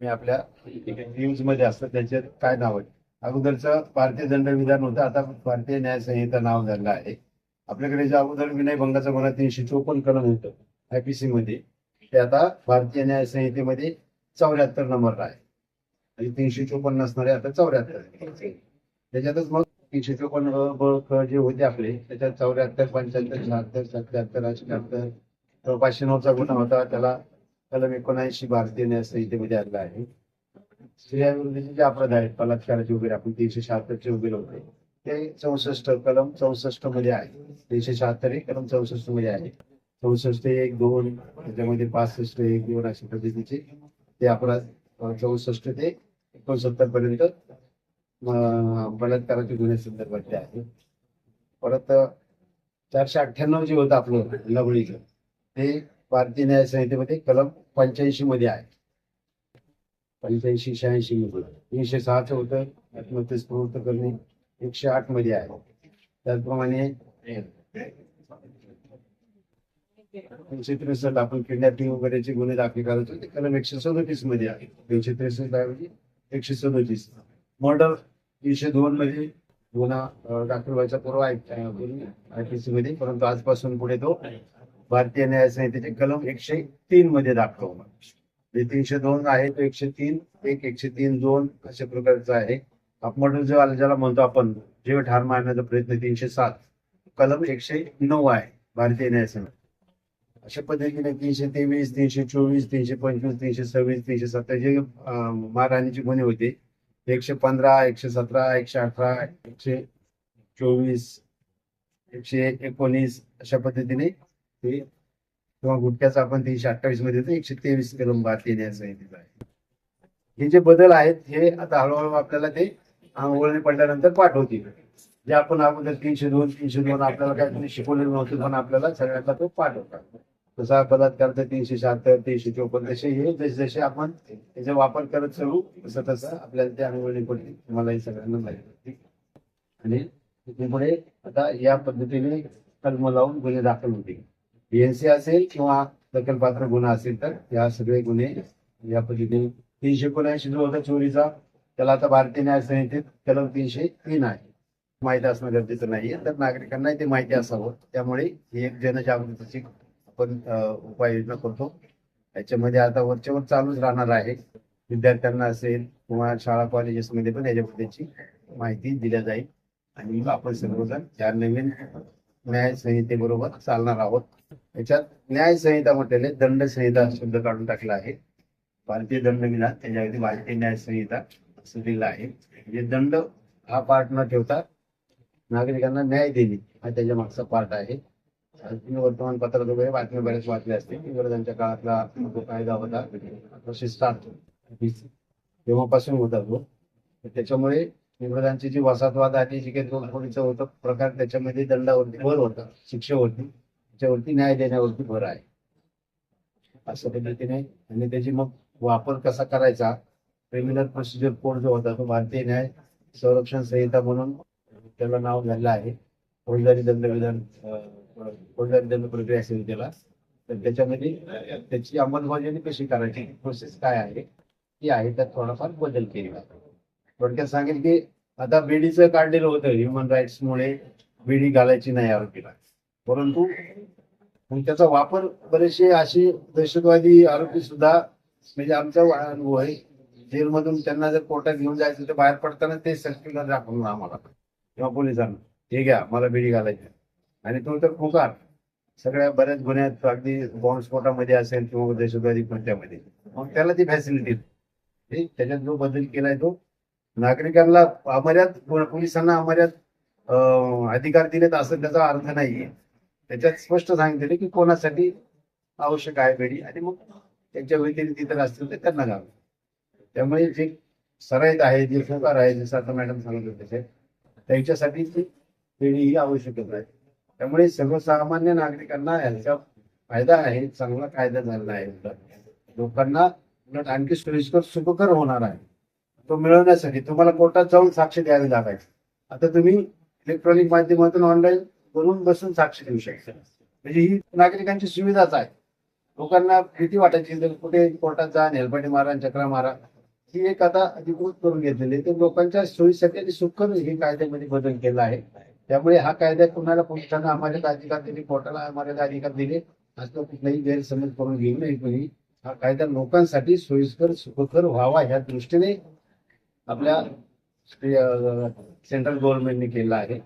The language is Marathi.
मी आपल्या न्यूजमध्ये असतं त्याच्यात काय नाव आहे? अगोदरचं भारतीय दंडविधान होतं आता भारतीय न्याय संहिता नाव झालं आहे. आपल्याकडे जे अगोदर विनयभंगाचा गुन्हा तीनशे चोपन्न कलम होतं आयपीसी मध्ये ते आता भारतीय न्याय संहितेमध्ये चौऱ्याहत्तर नंबर आहे. आणि तीनशे चोपन्न असणारे आता चौऱ्याहत्तर. त्याच्यातच मग तीनशे चोपन्न जे होते आपले त्याच्यात चौऱ्याहत्तर पंच्याहत्तर शहात्तर सत्याहत्तर अठ्याहत्तर पाचशे नऊचा गुन्हा होता त्याला कलम एकोणऐंशी भारतीय न्याय संहितेमध्ये आणला आहे. स्त्रियांविरुद्धचे जे अपराध आहेत बलात्काराचे वगैरे आपण तीनशे शहात्तरचे वगैरे होते. ते चौसष्ट कलम चौसष्टमध्ये आहे. तीनशे शहात्तर हे कलम चौसष्टमध्ये आहे. चौसष्ट एक दोन त्याच्यामध्ये पासष्ट एक दोन अशा पद्धतीचे ते अपराध चौसष्ट ते एकोणसत्तर पर्यंत बलात्काराचे गुन्हे संदर्भातले आहे परत चारशे अठ्ठ्याण्णव जे होतं आपलं लवळीचं ते भारतीय न्याय संहितेमध्ये कलम पंच्याऐंशी मध्ये आहे. पंच्याऐंशी शहाऐंशी मध्ये. तीनशे सहाचं होतं आत्महत्येस प्रवृत्त करणे एकशे आठमध्ये आहे. त्याचप्रमाणे दोनशे त्रेसष्ट आपण किडनॅपिंग वगैरेचे गुन्हे दाखल करायचो ते कलम एकशे सदोतीसमध्ये आहे. दोनशे त्रेसष्ट ऐवजी एकशे सदोतीस. मर्डर तीनशे दोन मध्ये गुन्हा दाखल व्हायचा पूर्व आयपीसी मध्ये परंतु आजपासून पुढे तो भारतीय न्याय संहितेचे कलम एकशे तीन मध्ये दाखल होणार तीनशे दोन आहे तो एकशे तीन एक एकशे तीन दोन अशा प्रकारचा आहे. मर्डर जो आला ज्याला म्हणतो आपण जीव ठार मारण्याचा प्रयत्न तीनशे सात. कलम एकशे नऊ आहे भारतीय न्याय संहिता अशा पद्धतीने तीनशे तेवीस तीनशे चोवीस तीनशे पंचवीस तीनशे सव्वीस तीनशे सत्तावीस जे महाराणीचे गुन्हे होते एकशे पंधरा एकशे सतरा एकशे अठरा एकशे चोवीस एकशे एकोणीस अशा पद्धतीने ते. किंवा गुटख्याचं आपण तीनशे अठ्ठावीसमध्ये एकशे तेवीस कलम भारतीय न्याय आहे. हे जे बदल आहेत हे आता हळूहळू आपल्याला ते आंघोळणी पडल्यानंतर पाठवतील. जे आपण अगोदर तीनशे दोन तीनशे दोन आपल्याला काहीतरी शिकवलेलं नव्हतं पण आपल्याला सगळ्यांना तो पाठवतात. तसा बलात्कार तीनशे शहात्तर तीनशे चोपन्न तसे हे जसे जसे आपण त्याचा वापर करत चलू तसं तसं आपल्याला ते आंघोळणी पडतील. तुम्हाला हे सगळ्यांना माहिती आणि त्यामुळे आता या पद्धतीने कलम लावून गुन्हे दाखल होतील. बीएनसी असेल किंवा दखलपात्र गुन्हा असेल तर या सगळे गुन्हे या पद्धतीने तीनशे एकोणऐंशी जो होता चोरीचा त्याला आता भारतीय न्याय संहितेत कलम तीनशे तीन आहे. माहिती असणं गरजेचं नाहीये तर नागरिकांना ते माहिती असावं. त्यामुळे ही एक जनजागृतीची आपण उपाययोजना करतो. याच्यामध्ये आता वरच्यावर चालूच राहणार आहे. विद्यार्थ्यांना असेल किंवा शाळा कॉलेजेसमध्ये पण याच्याबद्दलची माहिती दिल्या जाईल. आणि आपण सर्वजण या नवीन न्याय संहितेबरोबर चालणार आहोत. याच्यात न्याय संहिता म्हटलेले दंड संहिता शब्द काढून टाकला आहे. भारतीय दंडविधान त्याच्यावरती भारतीय न्याय संहिता असं दिलं आहे. म्हणजे दंड हा पार्ट न ठेवता नागरिकांना न्याय देणे हा त्याच्या मागचा पार्ट आहे. तुम्ही वर्तमानपत्रात वगैरे बातम्या बऱ्याच वाचल्या असतील. इंग्रजांच्या काळातला जो कायदा होता तो साठ तेव्हापासून होता तो त्याच्यामुळे इंग्रजांची जी वसाहतवाद आणि जी काही तोडफोडीचा होतं प्रकार त्याच्यामध्ये दंडावरती भर होता शिक्षेवरती. त्याच्यावरती न्याय देण्यावरती भर आहे. अशा पद्धतीने आणि त्याची मग वापर कसा करायचा क्रिमिनल प्रोसिजर कोड जो होता तो भारतीय न्याय संरक्षण संहिता म्हणून त्याला नाव झालेलं आहे. फौजदारी दंडविधान फौजदारी दंड प्रक्रिया संहितेला तर त्याच्यामध्ये त्याची अंमलबजावणी कशी करायची प्रोसेस काय आहे ती आहे त्यात थोडाफार बदल केला थोडक्यात सांगेल की आता बीडीचं काढलेलं होतं ह्युमन राईट्स मुळे. बीडी घालायची नाही आरोपीला. परंतु मग त्याचा वापर बरेचसे असे दहशतवादी आरोपी सुद्धा म्हणजे आमचा अनुभव आहे जेलमधून त्यांना जर कोर्टात घेऊन जायचं तर बाहेर पडताना ते सर्क्युलर दाखवून आम्हाला. किंवा पोलिसांना हे घ्या मला बीडी घालायची आणि तो तर खुकार सगळ्या बऱ्याच गुन्ह्यात अगदी बॉम्बस्फोटामध्ये असेल किंवा दहशतवादी कोणत्यामध्ये मग त्याला ती फॅसिलिटी त्याच्यात जो बदल केलाय तो नागरिकांना अमर्याद पोलिसांना अमर्याद अधिकार दिलेत असं त्याचा अर्थ नाहीये. त्याच्यात स्पष्ट सांगितले की कोणासाठी आवश्यक आहे बेडी आणि मग त्यांच्या व्यतिरिक्त इतर असतील तर त्यांना घाल त्यामुळे जे सराईत आहे जे सहकार आहे जसं आता मॅडम सांगत होते तसे त्यांच्यासाठी ती बेडी ही आवश्यकच आहे. त्यामुळे सर्वसामान्य नागरिकांना याचा फायदा आहे चांगला कायदा झालेला आहे. लोकांना उलट आणखी सोयीस्कर सुखकर होणार आहे. तो मिळवण्यासाठी तुम्हाला कोर्टात जाऊन साक्ष द्यावी लागायची. आता तुम्ही इलेक्ट्रॉनिक माध्यमातून ऑनलाईन करून बसून साक्ष देऊ शकता. म्हणजे ही नागरिकांची सुविधाच आहे. लोकांना भीती वाटायची तर कुठे कोर्टात जा हेलपाटी मारा चक्रा मारा ही एक आता अधिकृत करून घेतलेली आहे. तर लोकांच्या सोयीसाठी आणि सुखकर हे कायद्यामध्ये बदल केला आहे. त्यामुळे हा कायदा कुणाला पोलिसांना आम्हाला अधिकार दिले कोर्टाला आम्हाला अधिकार दिले असं कुठलाही गैरसमज करून घेऊ नये. कोणी हा कायदा लोकांसाठी सोयीस्कर सुखकर व्हावा ह्या दृष्टीने आपल्या सेंट्रल गव्हर्नमेंटने केला आहे.